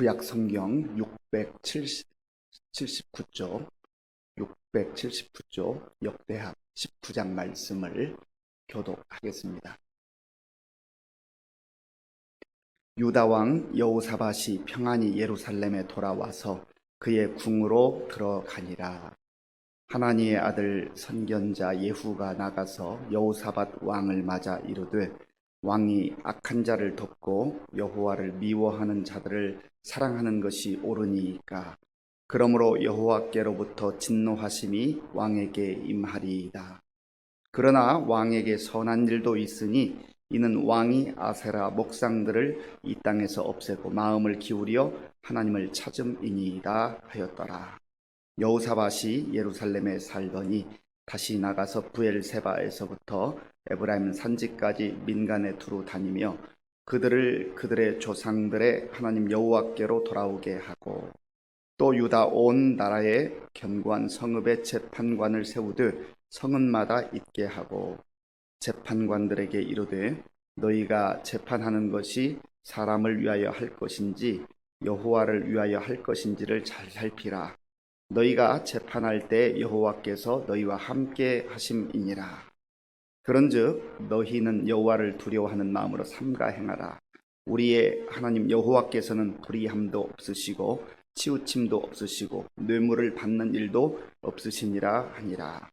구약 성경 679쪽 679쪽 역대하 19장 말씀을 교독하겠습니다. 유다 왕 여호사밧이 평안히 예루살렘에 돌아와서 그의 궁으로 들어가니라. 하나니의 아들 선견자 예후가 나가서 여호사밧 왕을 맞아 이르되 왕이 악한 자를 덮고 여호와를 미워하는 자들을 사랑하는 것이 옳으니까 그러므로 여호와께로부터 진노하심이 왕에게 임하리이다. 그러나 왕에게 선한 일도 있으니 이는 왕이 아세라 목상들을 이 땅에서 없애고 마음을 기울여 하나님을 찾음이니이다 하였더라. 여호사밧이 예루살렘에 살더니 다시 나가서 부엘세바에서부터 에브라임 산지까지 민간에 두루 다니며 그들을 그들의 조상들의 하나님 여호와께로 돌아오게 하고 또 유다 온 나라에 견고한 성읍의 재판관을 세우듯 성읍마다 있게 하고 재판관들에게 이르되 너희가 재판하는 것이 사람을 위하여 할 것인지 여호와를 위하여 할 것인지를 잘 살피라. 너희가 재판할 때 여호와께서 너희와 함께 하심이니라. 그런즉 너희는 여호와를 두려워하는 마음으로 삼가 행하라. 우리의 하나님 여호와께서는 불의함도 없으시고 치우침도 없으시고 뇌물을 받는 일도 없으시니라 하니라.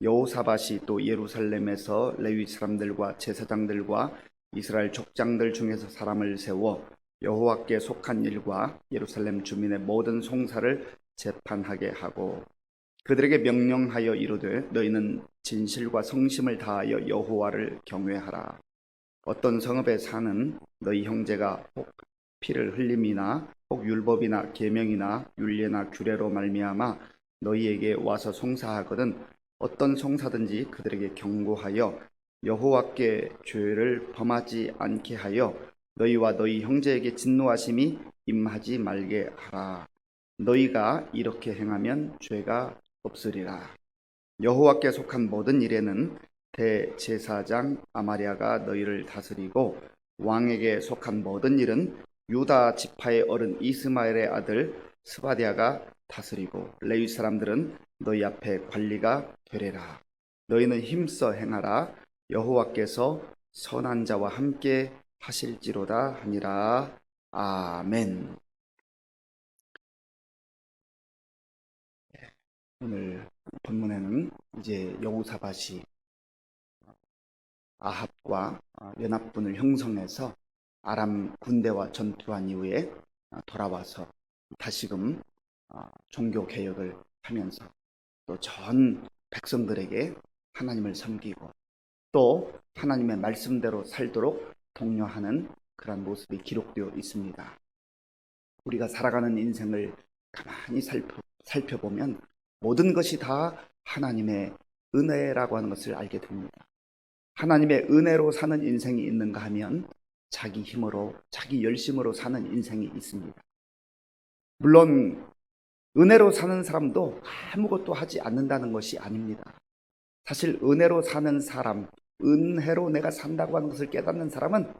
여호사밧이 또 예루살렘에서 레위 사람들과 제사장들과 이스라엘 족장들 중에서 사람을 세워 여호와께 속한 일과 예루살렘 주민의 모든 송사를 재판하게 하고 그들에게 명령하여 이르되 너희는 진실과 성심을 다하여 여호와를 경외하라. 어떤 성읍에 사는 너희 형제가 혹 피를 흘림이나 혹 율법이나 계명이나 율례나 규례로 말미암아 너희에게 와서 송사하거든 어떤 송사든지 그들에게 경고하여 여호와께 죄를 범하지 않게 하여 너희와 너희 형제에게 진노하심이 임하지 말게 하라. 너희가 이렇게 행하면 죄가 없으리라. 여호와께 속한 모든 일에는 대제사장 아마리아가 너희를 다스리고 왕에게 속한 모든 일은 유다 지파의 어른 이스마엘의 아들 스바디아가 다스리고 레위 사람들은 너희 앞에 관리가 되리라. 너희는 힘써 행하라. 여호와께서 선한 자와 함께 하실지로다 하니라. 아멘. 오늘 본문에는 이제 여호사밧이 아합과 연합군을 형성해서 아람 군대와 전투한 이후에 돌아와서 다시금 종교 개혁을 하면서 또 전 백성들에게 하나님을 섬기고 또 하나님의 말씀대로 살도록 독려하는 그런 모습이 기록되어 있습니다. 우리가 살아가는 인생을 가만히 살펴, 살펴보면 모든 것이 다 하나님의 은혜라고 하는 것을 알게 됩니다. 하나님의 은혜로 사는 인생이 있는가 하면 자기 힘으로, 자기 열심으로 사는 인생이 있습니다. 물론, 은혜로 사는 사람도 아무것도 하지 않는다는 것이 아닙니다. 사실 은혜로 사는 사람, 은혜로 내가 산다고 하는 것을 깨닫는 사람은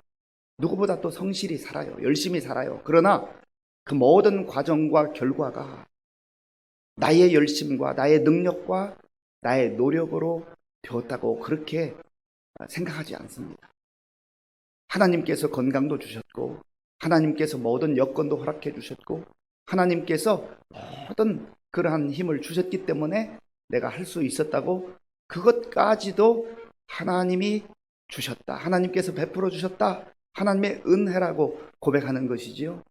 누구보다 또 성실히 살아요. 열심히 살아요. 그러나 그 모든 과정과 결과가 나의 열심과 나의 능력과 나의 노력으로 되었다고 그렇게 생각하지 않습니다. 하나님께서 건강도 주셨고 하나님께서 모든 여건도 허락해 주셨고 하나님께서 모든 그러한 힘을 주셨기 때문에 내가 할 수 있었다고 그것까지도 하나님이 주셨다. 하나님께서 베풀어 주셨다. 하나님의 은혜라고 고백하는 것이지요.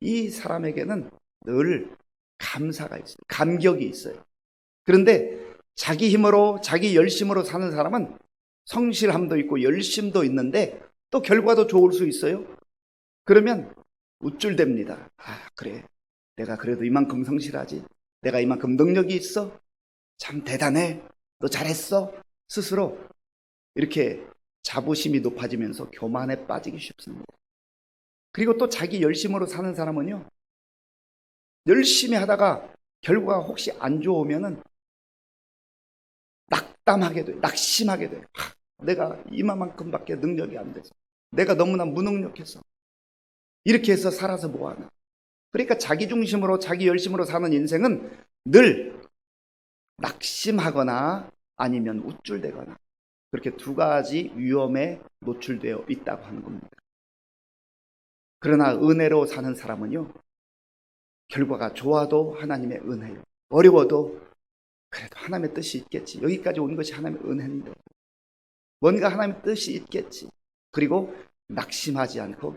이 사람에게는 늘 감사가 있어요. 감격이 있어요. 그런데 자기 힘으로, 자기 열심으로 사는 사람은 성실함도 있고 열심도 있는데 또 결과도 좋을 수 있어요. 그러면 우쭐댑니다. 아, 그래. 내가 그래도 이만큼 성실하지. 내가 이만큼 능력이 있어. 참 대단해. 너 잘했어. 스스로 이렇게 자부심이 높아지면서 교만에 빠지기 쉽습니다. 그리고 또 자기 열심으로 사는 사람은요. 열심히 하다가 결과가 혹시 안 좋으면은 낙담하게 돼요. 낙심하게 돼요. 하, 내가 이만큼밖에 능력이 안 돼서. 내가 너무나 무능력해서. 이렇게 해서 살아서 뭐하나. 그러니까 자기 중심으로 자기 열심으로 사는 인생은 늘 낙심하거나 아니면 우쭐대거나 그렇게 두 가지 위험에 노출되어 있다고 하는 겁니다. 그러나 은혜로 사는 사람은요, 결과가 좋아도 하나님의 은혜요. 어려워도 그래도 하나님의 뜻이 있겠지. 여기까지 온 것이 하나님의 은혜인데. 뭔가 하나님의 뜻이 있겠지. 그리고 낙심하지 않고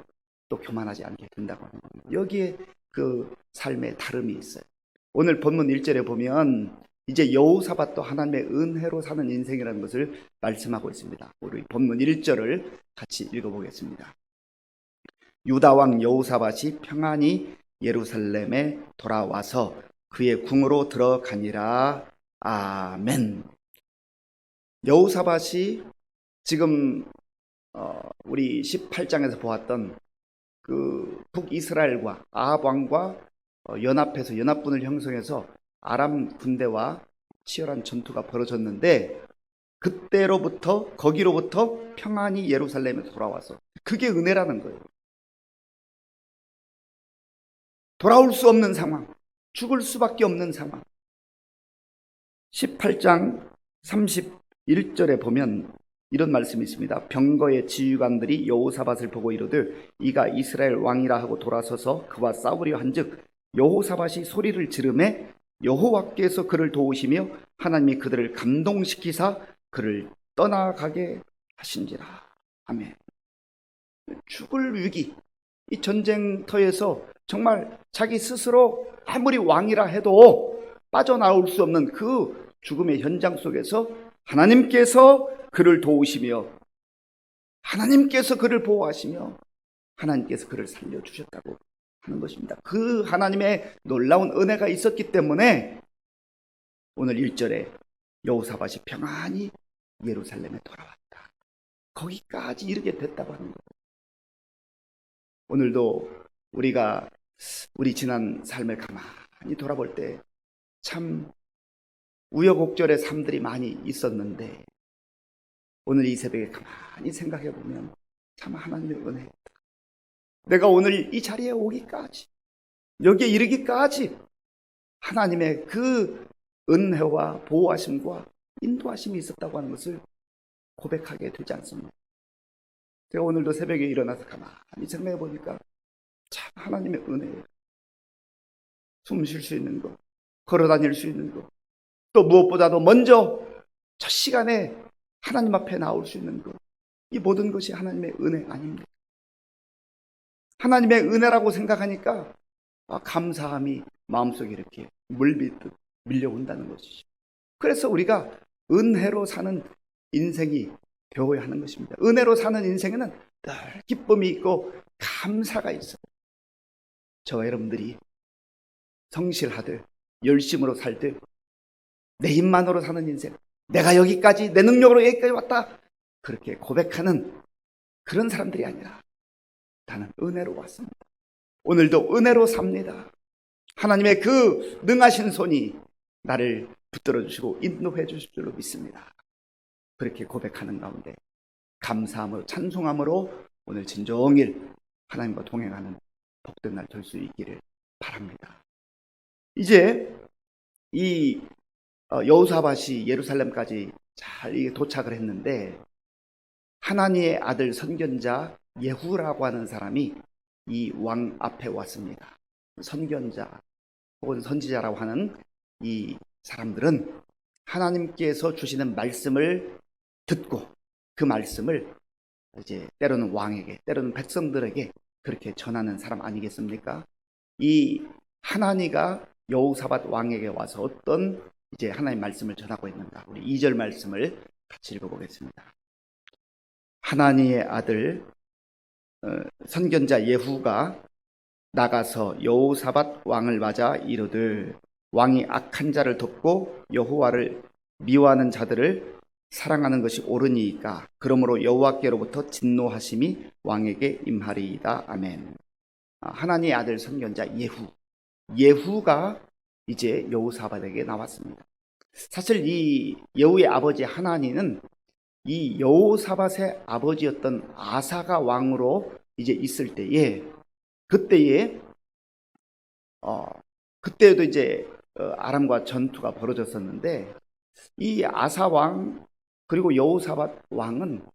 또 교만하지 않게 된다고 하는 겁니다. 여기에 그 삶의 다름이 있어요. 오늘 본문 1절에 보면 이제 여호사밧도 하나님의 은혜로 사는 인생이라는 것을 말씀하고 있습니다. 우리 본문 1절을 같이 읽어보겠습니다. 유다 왕 여호사밧이 평안히 예루살렘에 돌아와서 그의 궁으로 들어가니라. 아멘. 여호사밧이 지금 어, 우리 18장에서 보았던 그 북이스라엘과 아합 왕과 어, 연합해서 연합군을 형성해서 아람 군대와 치열한 전투가 벌어졌는데 그때로부터 거기로부터 평안히 예루살렘에 돌아와서 그게 은혜라는 거예요. 돌아올 수 없는 상황, 죽을 수밖에 없는 상황. 18장 31절에 보면 이런 말씀이 있습니다. 병거의 지휘관들이 여호사밧을 보고 이르되 이가 이스라엘 왕이라 하고 돌아서서 그와 싸우려 한즉 여호사밧이 소리를 지르매 여호와께서 그를 도우시며 하나님이 그들을 감동시키사 그를 떠나가게 하신지라. 아멘. 죽을 위기, 이 전쟁터에서 정말 자기 스스로 아무리 왕이라 해도 빠져나올 수 없는 그 죽음의 현장 속에서 하나님께서 그를 도우시며 하나님께서 그를 보호하시며 하나님께서 그를 살려주셨다고 하는 것입니다. 그 하나님의 놀라운 은혜가 있었기 때문에 오늘 1절에 여호사밧이 평안히 예루살렘에 돌아왔다. 거기까지 이르게 됐다고 하는 거예요. 오늘도 우리가 우리 지난 삶을 가만히 돌아볼 때 참 우여곡절의 삶들이 많이 있었는데 오늘 이 새벽에 가만히 생각해 보면 참 하나님의 은혜였다. 내가 오늘 이 자리에 오기까지 여기에 이르기까지 하나님의 그 은혜와 보호하심과 인도하심이 있었다고 하는 것을 고백하게 되지 않습니까? 제가 오늘도 새벽에 일어나서 가만히 생각해 보니까 참 하나님의 은혜예요. 숨 쉴 수 있는 것, 걸어 다닐 수 있는 것, 또 무엇보다도 먼저 첫 시간에 하나님 앞에 나올 수 있는 것, 이 모든 것이 하나님의 은혜 아닙니까? 하나님의 은혜라고 생각하니까 아, 감사함이 마음속에 이렇게 물밀듯 밀려온다는 것이죠. 그래서 우리가 은혜로 사는 인생이 되어야 하는 것입니다. 은혜로 사는 인생에는 늘 기쁨이 있고 감사가 있어요. 저와 여러분들이 성실하들, 열심으로 살들, 내 힘만으로 사는 인생, 내가 여기까지, 내 능력으로 여기까지 왔다. 그렇게 고백하는 그런 사람들이 아니라 나는 은혜로 왔습니다. 오늘도 은혜로 삽니다. 하나님의 그 능하신 손이 나를 붙들어 주시고 인도해 주실 줄로 믿습니다. 그렇게 고백하는 가운데 감사함으로 찬송함으로 오늘 진종일 하나님과 동행하는 복된 날 될 수 있기를 바랍니다. 이제 이 어, 여우사밭이 예루살렘까지 잘 도착을 했는데 하나님의 아들 선견자 예후라고 하는 사람이 이 왕 앞에 왔습니다. 선견자 혹은 선지자라고 하는 이 사람들은 하나님께서 주시는 말씀을 듣고 그 말씀을 이제 때로는 왕에게, 때로는 백성들에게 그렇게 전하는 사람 아니겠습니까? 이 하나니가 여호사밧 왕에게 와서 어떤 이제 하나님 말씀을 전하고 있는가? 우리 2절 말씀을 같이 읽어보겠습니다. 하나니의 아들 어, 선견자 예후가 나가서 여호사밧 왕을 맞아 이르되 왕이 악한 자를 돕고 여호와를 미워하는 자들을 사랑하는 것이 옳으니까 그러므로 여호와께로부터 진노하심이 왕에게 임하리이다 아멘. 아, 하나님의 아들 선견자 예후 예후가 이제 여호사밧에게 나왔습니다. 사실 이 여우의 아버지 하나니는 이 여호사밧의 아버지였던 아사가 왕으로 이제 있을 때에 그때에 어 그때도 이제 어, 아람과 전투가 벌어졌었는데 이 아사 왕 그리고 여호사밧 왕은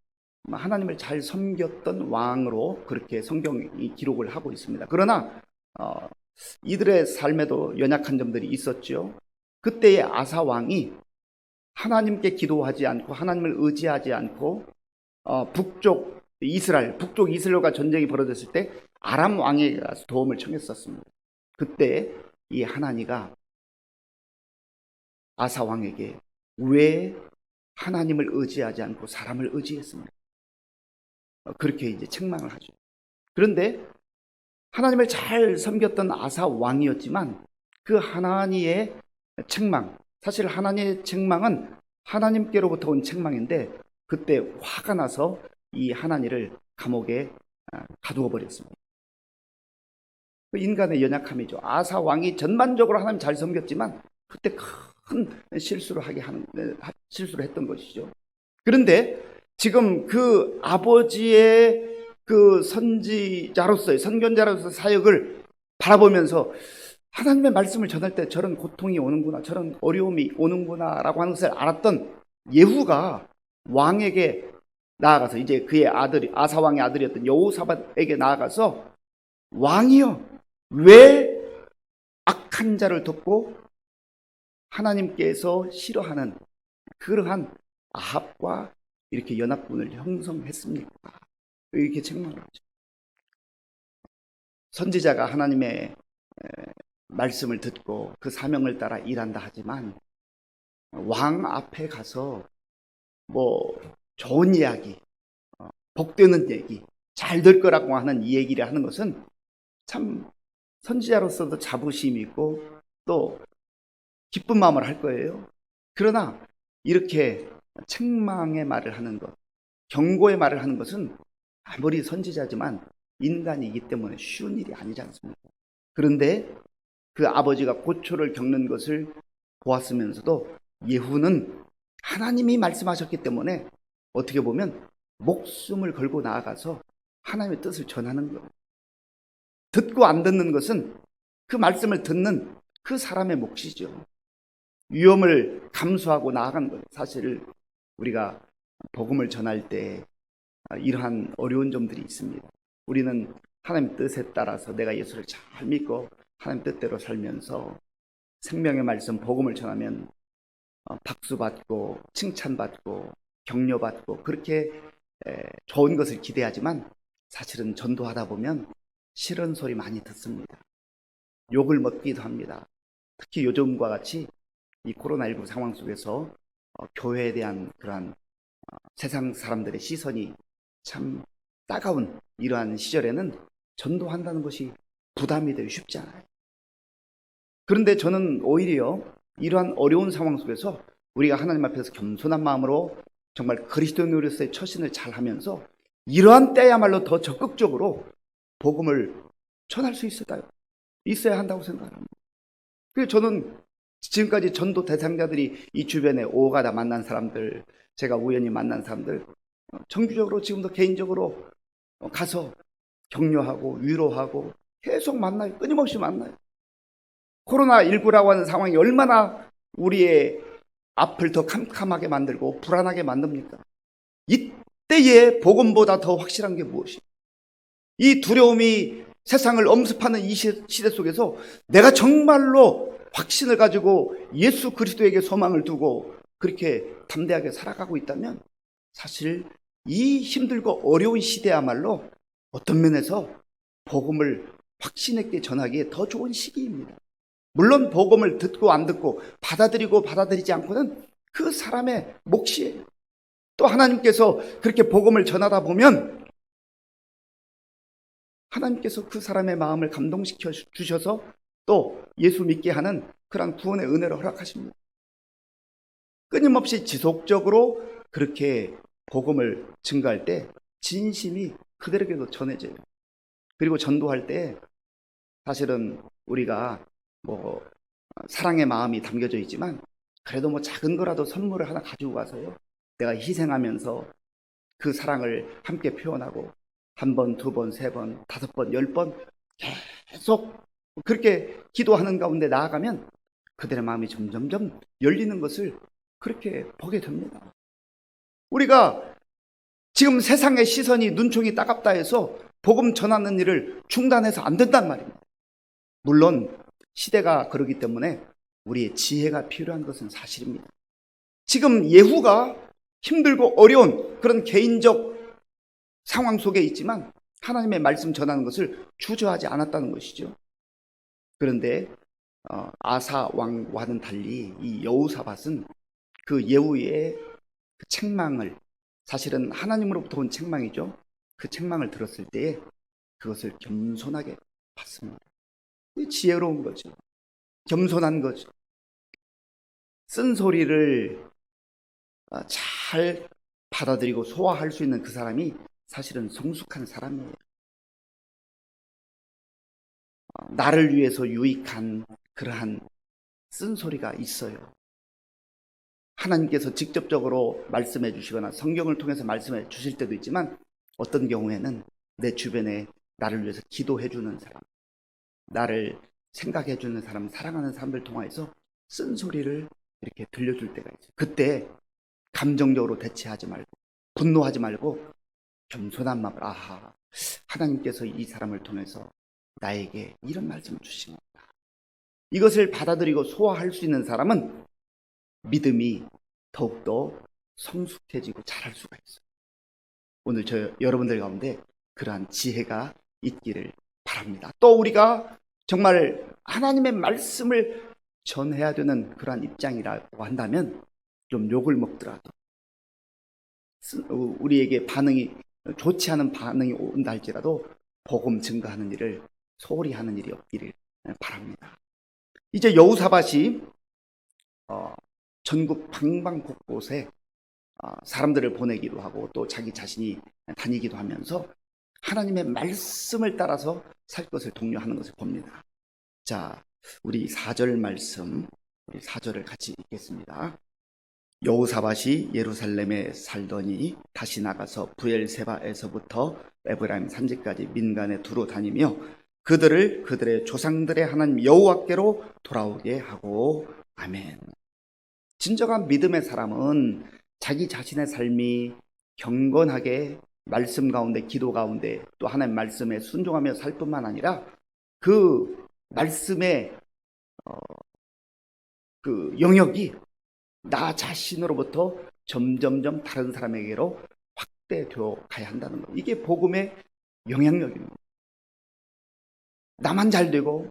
하나님을 잘 섬겼던 왕으로 그렇게 성경이 기록을 하고 있습니다. 그러나 어, 이들의 삶에도 연약한 점들이 있었죠. 그때의 아사 왕이 하나님께 기도하지 않고 하나님을 의지하지 않고 어, 북쪽 이스라엘 북쪽 이스라엘과 전쟁이 벌어졌을 때 아람 왕에게 가서 도움을 청했었습니다. 그때 이 하나니가 아사 왕에게 왜 하나님을 의지하지 않고 사람을 의지했습니까? 어, 그렇게 이제 책망을 하죠. 그런데 하나님을 잘 섬겼던 아사 왕이었지만 그 하나니의 책망, 사실 하나님의 책망은 하나님께로부터 온 책망인데 그때 화가 나서 이 하나니를 감옥에 아, 가두어 버렸습니다. 그 인간의 연약함이죠. 아사 왕이 전반적으로 하나님 잘 섬겼지만 그때 큰 실수를 하게 하는 네, 실수를 했던 것이죠. 그런데 지금 그 아버지의 그 선지자로서의 선견자로서 사역을 바라보면서 하나님의 말씀을 전할 때 저런 고통이 오는구나, 저런 어려움이 오는구나라고 하는 것을 알았던 예후가 왕에게 나아가서 이제 그의 아들이 아사 왕의 아들이었던 여호사밧에게 나아가서 왕이여 왜 악한 자를 돕고 하나님께서 싫어하는 그러한 아합과 이렇게 연합군을 형성했습니까? 이렇게 책망을 하죠. 선지자가 하나님의 말씀을 듣고 그 사명을 따라 일한다 하지만 왕 앞에 가서 뭐 좋은 이야기, 어, 복되는 얘기, 잘 될 거라고 하는 이 얘기를 하는 것은 참 선지자로서도 자부심이 있고 또 기쁜 마음을 할 거예요. 그러나 이렇게 책망의 말을 하는 것, 경고의 말을 하는 것은 아무리 선지자지만 인간이기 때문에 쉬운 일이 아니지 않습니까? 그런데 그 아버지가 고초를 겪는 것을 보았으면서도 예후는 하나님이 말씀하셨기 때문에 어떻게 보면 목숨을 걸고 나아가서 하나님의 뜻을 전하는 거예요. 듣고 안 듣는 것은 그 말씀을 듣는 그 사람의 몫이죠. 위험을 감수하고 나아가는 거예요. 사실 우리가 복음을 전할 때 이러한 어려운 점들이 있습니다. 우리는 하나님 뜻에 따라서 내가 예수를 잘 믿고 하나님 뜻대로 살면서 생명의 말씀 복음을 전하면 어, 박수 받고 칭찬 받고 격려 받고 그렇게 좋은 것을 기대하지만 사실은 전도하다 보면 싫은 소리 많이 듣습니다. 욕을 먹기도 합니다. 특히 요즘과 같이 이 코로나19 상황 속에서 어, 교회에 대한 그러한 어, 세상 사람들의 시선이 참 따가운 이러한 시절에는 전도한다는 것이 부담이 되기 쉽지 않아요. 그런데 저는 오히려 이러한 어려운 상황 속에서 우리가 하나님 앞에서 겸손한 마음으로 정말 그리스도인으로서의 처신을 잘 하면서 이러한 때야말로 더 적극적으로 복음을 전할 수 있을까요? 있어야 한다고 생각합니다. 그래서 저는 지금까지 전도 대상자들이 이 주변에 오가다 만난 사람들, 제가 우연히 만난 사람들, 정규적으로 지금도 개인적으로 가서 격려하고 위로하고 계속 만나요. 끊임없이 만나요. 코로나19라고 하는 상황이 얼마나 우리의 앞을 더 캄캄하게 만들고 불안하게 만듭니까? 이때의 복음보다 더 확실한 게 무엇이? 이 두려움이 세상을 엄습하는 이 시- 시대 속에서 내가 정말로 확신을 가지고 예수 그리스도에게 소망을 두고 그렇게 담대하게 살아가고 있다면 사실 이 힘들고 어려운 시대야말로 어떤 면에서 복음을 확신 있게 전하기에 더 좋은 시기입니다. 물론 복음을 듣고 안 듣고 받아들이고 받아들이지 않고는 그 사람의 몫이에요. 또 하나님께서 그렇게 복음을 전하다 보면 하나님께서 그 사람의 마음을 감동시켜 주셔서 또 예수 믿게 하는 그런 구원의 은혜를 허락하십니다. 끊임없이 지속적으로 그렇게 복음을 증가할 때 진심이 그들에게도 전해져요. 그리고 전도할 때 사실은 우리가 뭐 사랑의 마음이 담겨져 있지만 그래도 뭐 작은 거라도 선물을 하나 가지고 가서요. 내가 희생하면서 그 사랑을 함께 표현하고 한 번, 두 번, 세 번, 다섯 번, 열 번 계속 그렇게 기도하는 가운데 나아가면 그들의 마음이 점점점 열리는 것을 그렇게 보게 됩니다. 우리가 지금 세상의 시선이 눈총이 따갑다 해서 복음 전하는 일을 중단해서 안 된단 말입니다. 물론 시대가 그러기 때문에 우리의 지혜가 필요한 것은 사실입니다. 지금 예후가 힘들고 어려운 그런 개인적 상황 속에 있지만 하나님의 말씀 전하는 것을 주저하지 않았다는 것이죠. 그런데 어, 아사 왕과는 달리 이 여우사밧은 그 예후의 그 책망을 사실은 하나님으로부터 온 책망이죠. 그 책망을 들었을 때에 그것을 겸손하게 받습니다. 이 지혜로운 거죠. 겸손한 거죠. 쓴소리를 아, 잘 받아들이고 소화할 수 있는 그 사람이 사실은 성숙한 사람이에요. 나를 위해서 유익한 그러한 쓴소리가 있어요. 하나님께서 직접적으로 말씀해 주시거나 성경을 통해서 말씀해 주실 때도 있지만 어떤 경우에는 내 주변에 나를 위해서 기도해 주는 사람, 나를 생각해 주는 사람, 사랑하는 사람들 통해서 쓴소리를 이렇게 들려줄 때가 있어요. 그때 감정적으로 대체하지 말고 분노하지 말고 겸손한 마음을 아하 하나님께서 이 사람을 통해서 나에게 이런 말씀을 주신 겁니다. 이것을 받아들이고 소화할 수 있는 사람은 믿음이 더욱더 성숙해지고 잘할 수가 있어요. 오늘 저 여러분들 가운데 그러한 지혜가 있기를 바랍니다. 또 우리가 정말 하나님의 말씀을 전해야 되는 그러한 입장이라고 한다면 좀 욕을 먹더라도 쓰- 어, 우리에게 반응이 좋지 않은 반응이 온다 할지라도 복음 증가하는 일을 소홀히 하는 일이 없기를 바랍니다. 이제 여우사밭이 어, 전국 방방곳곳에 어, 사람들을 보내기도 하고 또 자기 자신이 다니기도 하면서 하나님의 말씀을 따라서 살 것을 독려하는 것을 봅니다. 자, 우리 4절 말씀, 우리 4절을 같이 읽겠습니다. 여호사밧이 예루살렘에 살더니 다시 나가서 부엘세바에서부터 에브라임 산지까지 민간에 두루 다니며 그들을 그들의 조상들의 하나님 여호와께로 돌아오게 하고 아멘. 진정한 믿음의 사람은 자기 자신의 삶이 경건하게 말씀 가운데 기도 가운데 또 하나님 말씀에 순종하며 살 뿐만 아니라 그 말씀의 어, 그 영역이 나 자신으로부터 점점점 다른 사람에게로 확대되어 가야 한다는 것. 이게 복음의 영향력입니다. 나만 잘 되고,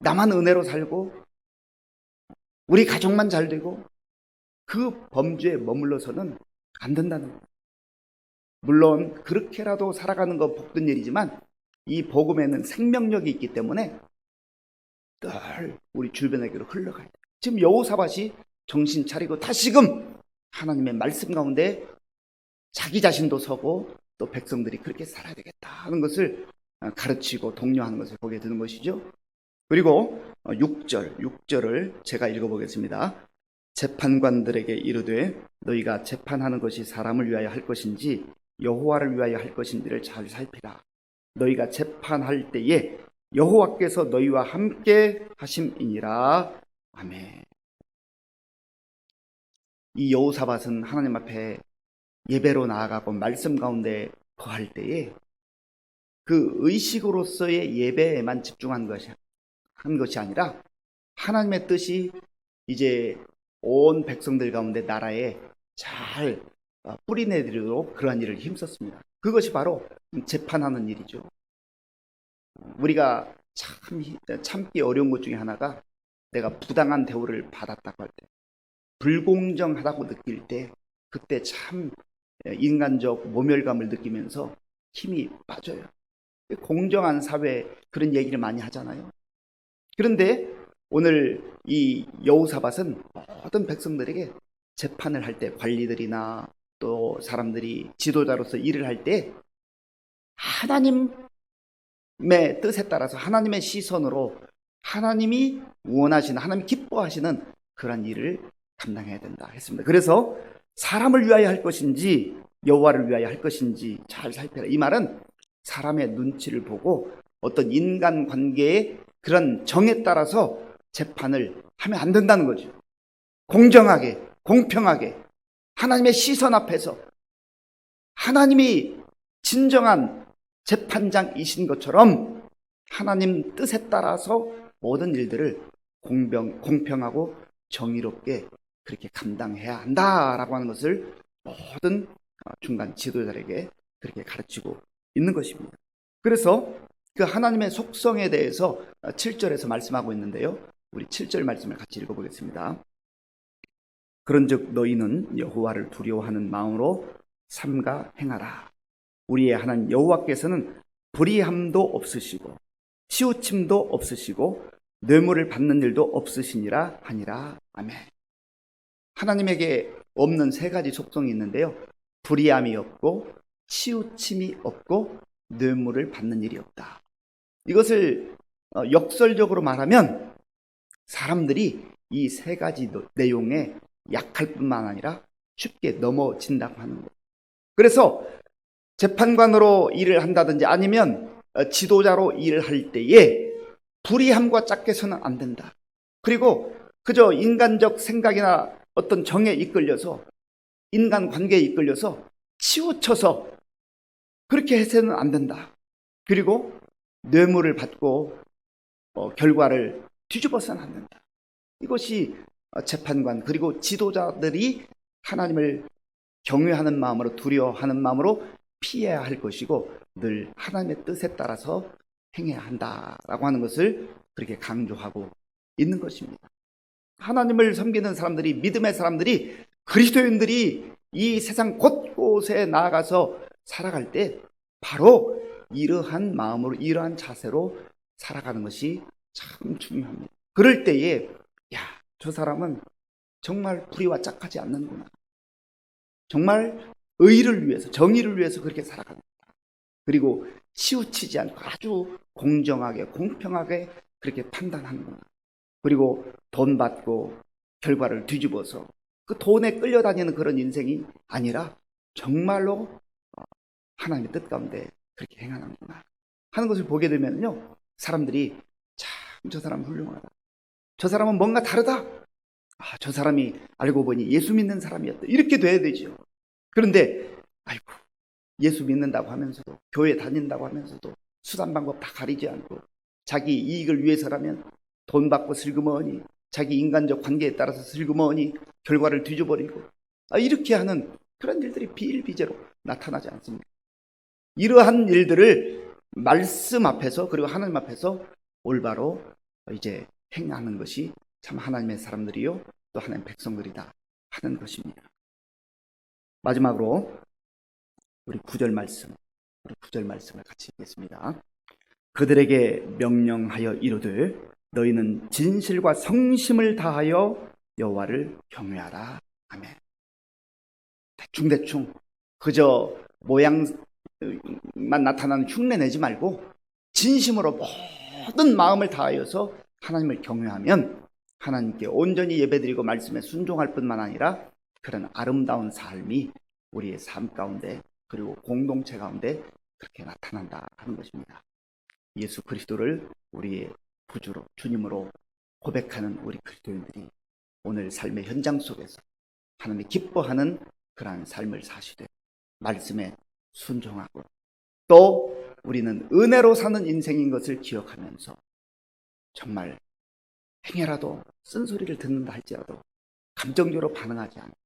나만 은혜로 살고, 우리 가족만 잘 되고, 그 범주에 머물러서는 안 된다는 거예요. 물론, 그렇게라도 살아가는 건 복된 일이지만, 이 복음에는 생명력이 있기 때문에 늘 우리 주변에게로 흘러가야 돼요. 지금 여호사밭이 정신 차리고 다시금 하나님의 말씀 가운데 자기 자신도 서고 또 백성들이 그렇게 살아야 되겠다 하는 것을 가르치고 독려하는 것을 보게 되는 것이죠. 그리고 6절, 6절을 제가 읽어보겠습니다. 재판관들에게 이르되 너희가 재판하는 것이 사람을 위하여 할 것인지 여호와를 위하여 할 것인지를 잘 살피라. 너희가 재판할 때에 여호와께서 너희와 함께 하심이니라. 아멘. 이 여호사밧은 하나님 앞에 예배로 나아가고 말씀 가운데 거할 때에 그 의식으로서의 예배에만 집중한 것이 한 것이 아니라 하나님의 뜻이 이제 온 백성들 가운데 나라에 잘 어, 뿌리내리도록 그러한 일을 힘썼습니다. 그것이 바로 재판하는 일이죠. 우리가 참 참기 어려운 것 중에 하나가 내가 부당한 대우를 받았다고 할 때, 불공정하다고 느낄 때, 그때 참 인간적 모멸감을 느끼면서 힘이 빠져요. 공정한 사회 그런 얘기를 많이 하잖아요. 그런데 오늘 이 여우사밧은 모든 백성들에게 재판을 할 때 관리들이나 또 사람들이 지도자로서 일을 할 때 하나님의 뜻에 따라서 하나님의 시선으로 하나님이 원하시는 하나님 기뻐하시는 그런 일을 감당해야 된다 했습니다. 그래서 사람을 위하여 할 것인지 여호와를 위하여 할 것인지 잘 살펴라. 이 말은 사람의 눈치를 보고 어떤 인간 관계의 그런 정에 따라서 재판을 하면 안 된다는 거죠. 공정하게, 공평하게, 하나님의 시선 앞에서 하나님이 진정한 재판장이신 것처럼 하나님 뜻에 따라서 모든 일들을 공평, 공평하고 정의롭게 그렇게 감당해야 한다라고 하는 것을 모든 중간 지도자에게 그렇게 가르치고 있는 것입니다. 그래서 그 하나님의 속성에 대해서 7절에서 말씀하고 있는데요. 우리 7절 말씀을 같이 읽어보겠습니다. 그런즉 너희는 여호와를 두려워하는 마음으로 삼가 행하라. 우리의 하나님 여호와께서는 불의함도 없으시고 치우침도 없으시고 뇌물을 받는 일도 없으시니라 하니라. 아멘. 하나님에게 없는 세 가지 속성이 있는데요. 불의함이 없고 치우침이 없고 뇌물을 받는 일이 없다. 이것을 어, 역설적으로 말하면 사람들이 이 세 가지 내용에 약할 뿐만 아니라 쉽게 넘어진다고 하는 거예요. 그래서 재판관으로 일을 한다든지 아니면 어, 지도자로 일을 할 때에 불의함과 짝해서는 안 된다. 그리고 그저 인간적 생각이나 어떤 정에 이끌려서 인간 관계에 이끌려서 치우쳐서 그렇게 해서는 안 된다. 그리고 뇌물을 받고 어, 결과를 뒤집어서는 안 된다. 이것이 어, 재판관 그리고 지도자들이 하나님을 경외하는 마음으로 두려워하는 마음으로 피해야 할 것이고 늘 하나님의 뜻에 따라서 행해야 한다라고 하는 것을 그렇게 강조하고 있는 것입니다. 하나님을 섬기는 사람들이 믿음의 사람들이 그리스도인들이 이 세상 곳곳에 나아가서 살아갈 때 바로 이러한 마음으로 이러한 자세로 살아가는 것이 참 중요합니다. 그럴 때에 야, 저 사람은 정말 불의와 짝하지 않는구나. 정말 의를 위해서 정의를 위해서 그렇게 살아간다. 그리고 치우치지 않고 아주 공정하게 공평하게 그렇게 판단하는구나. 그리고 돈 받고 결과를 뒤집어서 그 돈에 끌려다니는 그런 인생이 아니라 정말로 어, 하나님의 뜻 가운데 그렇게 행하는구나. 하는 것을 보게 되면요 사람들이 참 저 사람 훌륭하다. 저 사람은 뭔가 다르다. 아, 저 사람이 알고 보니 예수 믿는 사람이었다. 이렇게 돼야 되죠 그런데 아이고 예수 믿는다고 하면서도 교회 다닌다고 하면서도 수단 방법 다 가리지 않고 자기 이익을 위해서라면 돈 받고 슬그머니 자기 인간적 관계에 따라서 슬그머니 결과를 뒤져버리고 아, 이렇게 하는 그런 일들이 비일비재로 나타나지 않습니다. 이러한 일들을 말씀 앞에서 그리고 하나님 앞에서 올바로 이제 행하는 것이 참 하나님의 사람들이요 또 하나님 백성들이다 하는 것입니다. 마지막으로 우리 구절 말씀, 우리 구절 말씀을 같이 읽겠습니다. 그들에게 명령하여 이르되 너희는 진실과 성심을 다하여 여호와를 경외하라. 아멘. 대충대충 그저 모양 만 나타나는 흉내 내지 말고 진심으로 모든 마음을 다하여서 하나님을 경외하면 하나님께 온전히 예배드리고 말씀에 순종할 뿐만 아니라 그런 아름다운 삶이 우리의 삶 가운데 그리고 공동체 가운데 그렇게 나타난다 하는 것입니다. 예수 그리스도를 우리의 구주로 주님으로 고백하는 우리 그리스도인들이 오늘 삶의 현장 속에서 하나님이 기뻐하는 그러한 삶을 사시되 말씀에 순종하고 또 우리는 은혜로 사는 인생인 것을 기억하면서 정말 행여라도 쓴소리를 듣는다 할지라도 감정적으로 반응하지 않고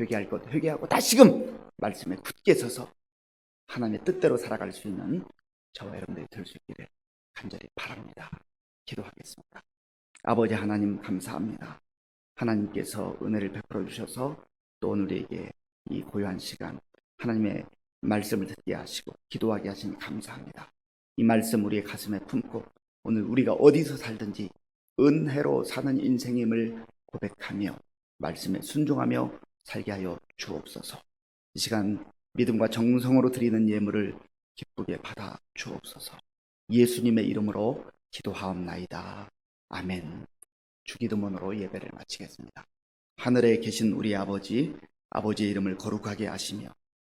회개할 것 회개하고 다시금 말씀에 굳게 서서 하나님의 뜻대로 살아갈 수 있는 저와 여러분들이 될 수 있기를 간절히 바랍니다. 기도하겠습니다. 아버지 하나님 감사합니다. 하나님께서 은혜를 베풀어 주셔서 또 오늘 우리에게 이 고요한 시간 하나님의 말씀을 듣게 하시고 기도하게 하시니 감사합니다. 이 말씀 우리의 가슴에 품고 오늘 우리가 어디서 살든지 은혜로 사는 인생임을 고백하며 말씀에 순종하며 살게 하여 주옵소서. 이 시간 믿음과 정성으로 드리는 예물을 기쁘게 받아 주옵소서. 예수님의 이름으로 기도하옵나이다. 아멘. 주기도문으로 예배를 마치겠습니다. 하늘에 계신 우리 아버지, 아버지의 이름을 거룩하게 하시며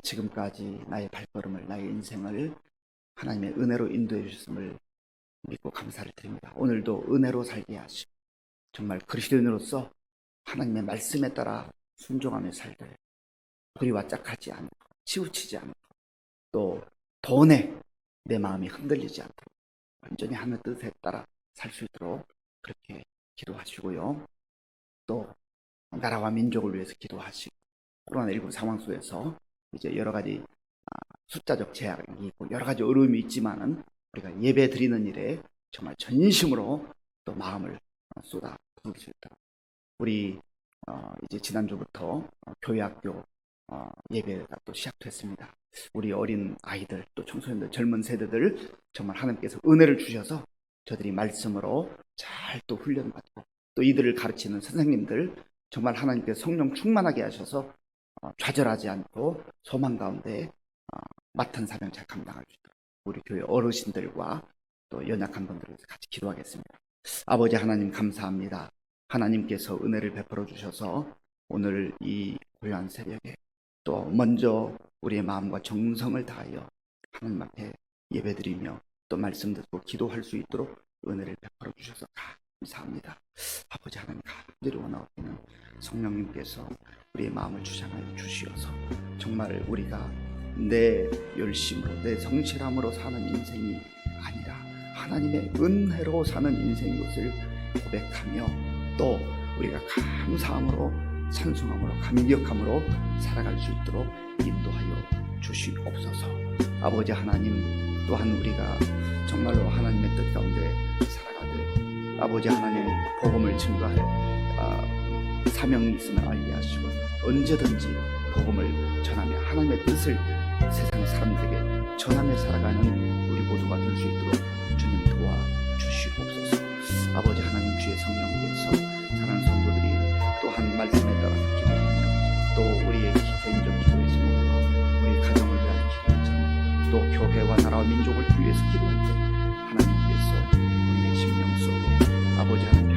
지금까지 나의 발걸음을 나의 인생을 하나님의 은혜로 인도해 주셨음을 믿고 감사를 드립니다. 오늘도 은혜로 살게 하시고 정말 그리스도인으로서 하나님의 말씀에 따라 순종하며 살되 불의와 짝하지 않고 치우치지 않고 또 돈에 내 마음이 흔들리지 않도록 완전히 하늘 뜻에 따라 살 수 있도록 그렇게 기도하시고요. 또 나라와 민족을 위해서 기도하시고 코로나19 상황 속에서 이제 여러 가지 아, 숫자적 제약이 있고 여러 가지 어려움이 있지만은 우리가 예배 드리는 일에 정말 전심으로 또 마음을 어, 쏟아 부을 수 있도록 우리 어, 이제 지난주부터 어, 교회학교 어, 예배가 또 시작됐습니다. 우리 어린 아이들 또 청소년들 젊은 세대들 정말 하나님께서 은혜를 주셔서 저들이 말씀으로 잘 또 훈련받고 또 이들을 가르치는 선생님들 정말 하나님께서 성령 충만하게 하셔서 어, 좌절하지 않고 소망 가운데 어, 맡은 사명 잘 감당할 수 있도록 우리 교회 어르신들과 또 연약한 분들을 같이 기도하겠습니다. 아버지 하나님 감사합니다. 하나님께서 은혜를 베풀어 주셔서 오늘 이 고요한 새벽에 또 먼저 우리의 마음과 정성을 다하여 하나님 앞에 예배드리며 또 말씀 듣고 기도할 수 있도록 은혜를 베풀어 주셔서 감사합니다. 아버지 하나님 간절히 원하옵기는 성령님께서 우리의 마음을 주장하여 주시어서 정말 우리가 내 열심으로 내 성실함으로 사는 인생이 아니라 하나님의 은혜로 사는 인생인 것을 고백하며 또 우리가 감사함으로 찬송함으로 감격함으로 살아갈 수 있도록 인도하여 주시옵소서. 아버지 하나님 또한 우리가 정말로 하나님의 뜻 가운데 살아가듯 아버지 하나님 복음을 증거할 아, 사명이 있음을 알게 하시고 언제든지 복음을 전하며 하나님의 뜻을 세상 사람들에게 전하며 살아가는 우리 모두가 될 수 있도록 주님 도와주시옵소서. 아버지 하나님 주의 성령 위에서 사랑하는 성도들이 또한 말씀에 따라 기도하며 또 우리의 개인적 기도의 제목과 우리 가정을 위한 기도의 제목 또 교회와 나라와 민족을 위해서 기도할 때 하나님께서 우리의 심령 속에 아버지 하나님